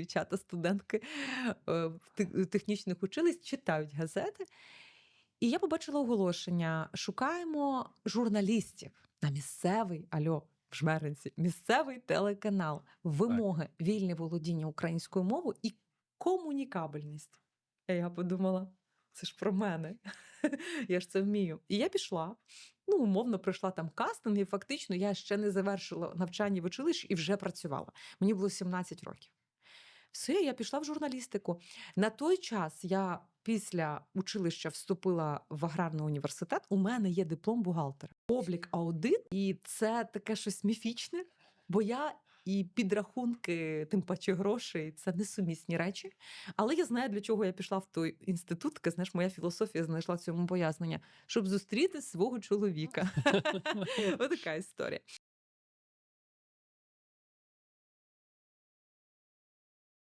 дівчата, студентки е, в технічних училищ читають газети. І я побачила оголошення: шукаємо журналістів на місцевий альо. В Жмеринці місцевий телеканал, вимоги, вільне володіння українською мовою і комунікабельність. Я подумала, це ж про мене. я ж це вмію. І я пішла. Ну, умовно, пройшла там кастинг, і фактично я ще не завершила навчання в училищі і вже працювала. Мені було 17 років. Все, я пішла в журналістику. На той час я після училища вступила в аграрний університет. У мене є диплом бухгалтера. Облік аудит, і це таке щось міфічне, бо я і підрахунки, тим паче грошей, це несумісні речі. Але я знаю, для чого я пішла в той інститут. Знаєш, моя філософія знайшла цьому пояснення, щоб зустріти свого чоловіка. Отака історія.